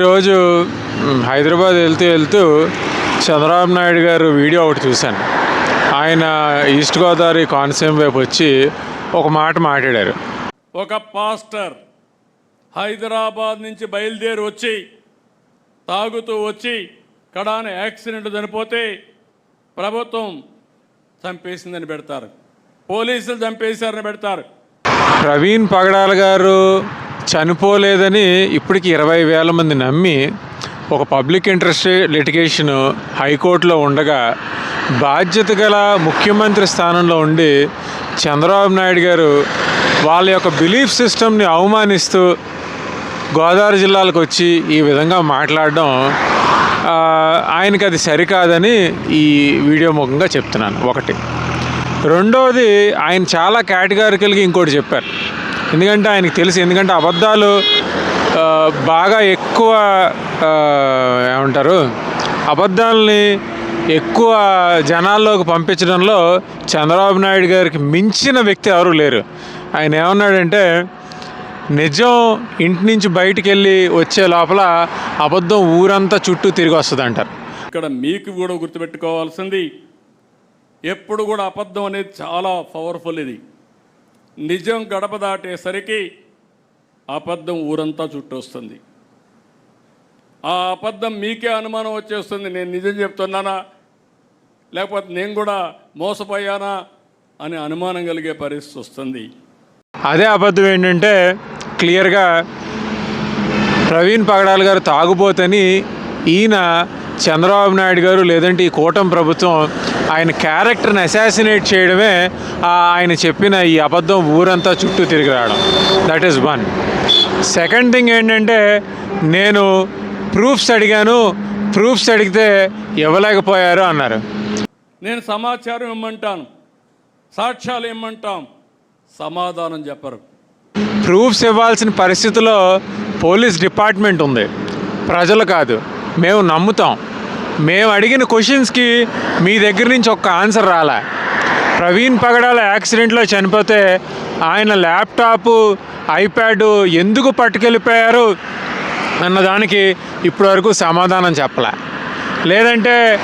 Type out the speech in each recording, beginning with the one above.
ఈరోజు హైదరాబాద్ వెళ్తూ వెళ్తూ చంద్రబాబు నాయుడు గారు వీడియో ఒకటి చూశాను. ఆయన ఈస్ట్ గోదావరి కోనసీమ వైపు వచ్చి ఒక మాట మాట్లాడారు. ఒక పాస్టర్ హైదరాబాద్ నుంచి బయలుదేరి వచ్చి తాగుతూ వచ్చి కడాన యాక్సిడెంట్ చనిపోతే ప్రభుత్వం చంపేసిందని పెడతారు. పోలీసులు చంపేశారని పెడతారు. ప్రవీణ్ పగడాల గారు చనిపోలేదని ఇప్పటికి ఇరవై వేల మంది నమ్మి ఒక పబ్లిక్ ఇంట్రెస్ట్ లిటిగేషన్ హైకోర్టులో ఉండగా బాధ్యత గల ముఖ్యమంత్రి స్థానంలో ఉండి చంద్రబాబు నాయుడు గారు వాళ్ళ యొక్క బిలీఫ్ సిస్టమ్ని అవమానిస్తూ గోదావరి జిల్లాలకు వచ్చి ఈ విధంగా మాట్లాడడం ఆయనకి అది సరికాదని ఈ వీడియో ముఖంగా చెప్తున్నాను. ఒకటి. రెండవది ఆయన చాలా కేటగారికల్గా ఇంకోటి చెప్పారు. ఎందుకంటే ఆయనకి తెలుసు. ఎందుకంటే అబద్ధాలు బాగా ఎక్కువ ఏమంటారు అబద్ధాలని ఎక్కువ జనాల్లోకి పంపించడంలో చంద్రబాబు నాయుడు గారికి మించిన వ్యక్తి ఎవరు లేరు. ఆయన ఏమన్నాడంటే నిజం ఇంటి నుంచి బయటికి వెళ్ళి వచ్చే లోపల అబద్ధం ఊరంతా చుట్టూ తిరిగి వస్తుంది అంటారు. ఇక్కడ మీకు కూడా గుర్తుపెట్టుకోవాల్సింది ఎప్పుడు కూడా అబద్ధం అనేది చాలా పవర్ఫుల్ ఇది. నిజం గడప దాటేసరికి అబద్ధం ఊరంతా చుట్టొస్తుంది. ఆ అబద్ధం మీకే అనుమానం వచ్చేస్తుంది. నేను నిజం చెప్తున్నానా? లేకపోతే నేను కూడా మోసపోయానా? అని అనుమానం కలిగే పరిస్థితి వస్తుంది. అదే అబద్ధం ఏంటంటే క్లియర్గా ప్రవీణ్ పగడాల్ గారు తాగుబోతని ఈయన చంద్రబాబు నాయుడు గారు లేదంటే ఈ కూటమి ప్రభుత్వం ఆయన క్యారెక్టర్ని అసాసినేట్ చేయడమే ఆయన చెప్పిన ఈ అబద్ధం ఊరంతా చుట్టూ తిరిగి రావడం. That is one second thing ఏంటంటే నేను ప్రూఫ్స్ అడిగాను ప్రూఫ్స్ అడిగితే ఇవ్వలేకపోయారు అన్నారు. నేను సమాచారం ఇమ్మంటాను సాక్ష్యాలు ఇమ్మంటాం సమాధానం చెప్పరు. ప్రూఫ్స్ ఇవ్వాల్సిన పరిస్థితిలో పోలీస్ డిపార్ట్మెంట్ ఉంది. ప్రజలు కాదు మేము నమ్ముతాం. మేము అడిగిన క్వశ్చన్స్కి మీ దగ్గర నుంచి ఒక్క ఆన్సర్ రాలే. ప్రవీణ్ పగడాల యాక్సిడెంట్లో చనిపోతే ఆయన ల్యాప్టాప్ ఐప్యాడ్ ఎందుకు పట్టుకెళ్ళిపోయారు అన్నదానికి ఇప్పటివరకు సమాధానం చెప్పలే. లేదంటే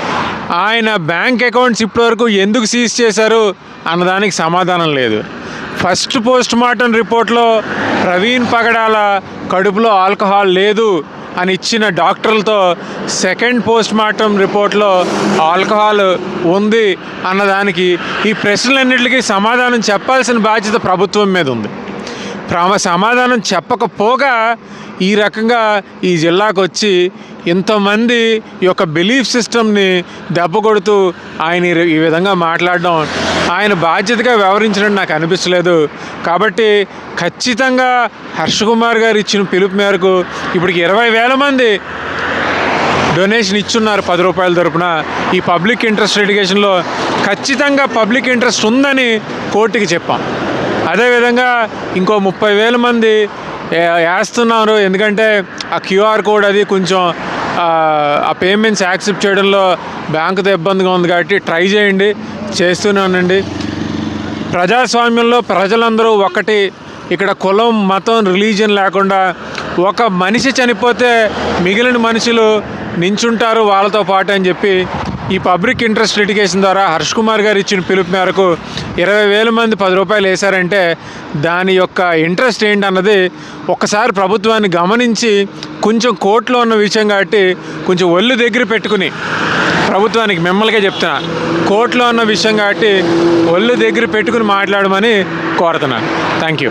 ఆయన బ్యాంక్ అకౌంట్స్ ఇప్పటివరకు ఎందుకు సీజ్ చేశారు అన్నదానికి సమాధానం లేదు. ఫస్ట్ పోస్ట్ మార్టం రిపోర్ట్లో ప్రవీణ్ పగడాల కడుపులో ఆల్కహాల్ లేదు అని ఇచ్చిన డాక్టర్లతో సెకండ్ పోస్ట్ మార్టం రిపోర్ట్లో ఆల్కహాల్ ఉంది అన్నదానికి ఈ ప్రశ్నలన్నింటికి సమాధానం చెప్పాల్సిన బాధ్యత ప్రభుత్వం మీద ఉంది. ప్రమ సమాధానం చెప్పకపోగా ఈ రకంగా ఈ జిల్లాకు వచ్చి ఇంతమంది ఈ యొక్క బిలీఫ్ సిస్టమ్ని దెబ్బ కొడుతూ ఆయన ఈ విధంగా మాట్లాడడం ఆయన బాధ్యతగా వ్యవహరించడం నాకు అనిపించలేదు. కాబట్టి ఖచ్చితంగా హర్ష కుమార్ గారు ఇచ్చిన పిలుపు మేరకు ఇప్పటికి ఇరవై వేల మంది డొనేషన్ ఇచ్చున్నారు పది రూపాయల తరపున. ఈ పబ్లిక్ ఇంట్రెస్ట్ ఎడ్యుకేషన్లో ఖచ్చితంగా పబ్లిక్ ఇంట్రెస్ట్ ఉందని కోర్టుకి చెప్పాం. అదేవిధంగా ఇంకో ముప్పై వేల మంది వేస్తున్నారు ఎందుకంటే ఆ క్యూఆర్ కోడ్ అది కొంచెం ఆ పేమెంట్స్ యాక్సెప్ట్ చేయడంలో బ్యాంకుతో ఇబ్బందిగా ఉంది కాబట్టి ట్రై చేయండి. చేస్తున్నానండి ప్రజాస్వామ్యంలో ప్రజలందరూ ఒకటి ఇక్కడ కులం మతం రిలీజియన్ లేకుండా ఒక మనిషి చనిపోతే మిగిలిన మనుషులు నించుంటారు వాళ్ళతో పాటు అని చెప్పి ఈ పబ్లిక్ ఇంట్రెస్ట్ లిటిగేషన్ ద్వారా హర్ష్ కుమార్ గారు ఇచ్చిన పిలుపు మేరకు ఇరవై వేల మంది పది రూపాయలు వేశారంటే దాని యొక్క ఇంట్రెస్ట్ ఏంటన్నది ఒక్కసారి ప్రభుత్వాన్ని గమనించి కొంచెం కోర్టులో ఉన్న విషయం కాబట్టి కొంచెం ఒళ్ళు దగ్గర పెట్టుకుని ప్రభుత్వానికి మిమ్మల్నికే చెప్తున్నా. కోర్టులో ఉన్న విషయం కాబట్టి ఒళ్ళు దగ్గర పెట్టుకుని మాట్లాడమని కోరుతున్నాను. Thank you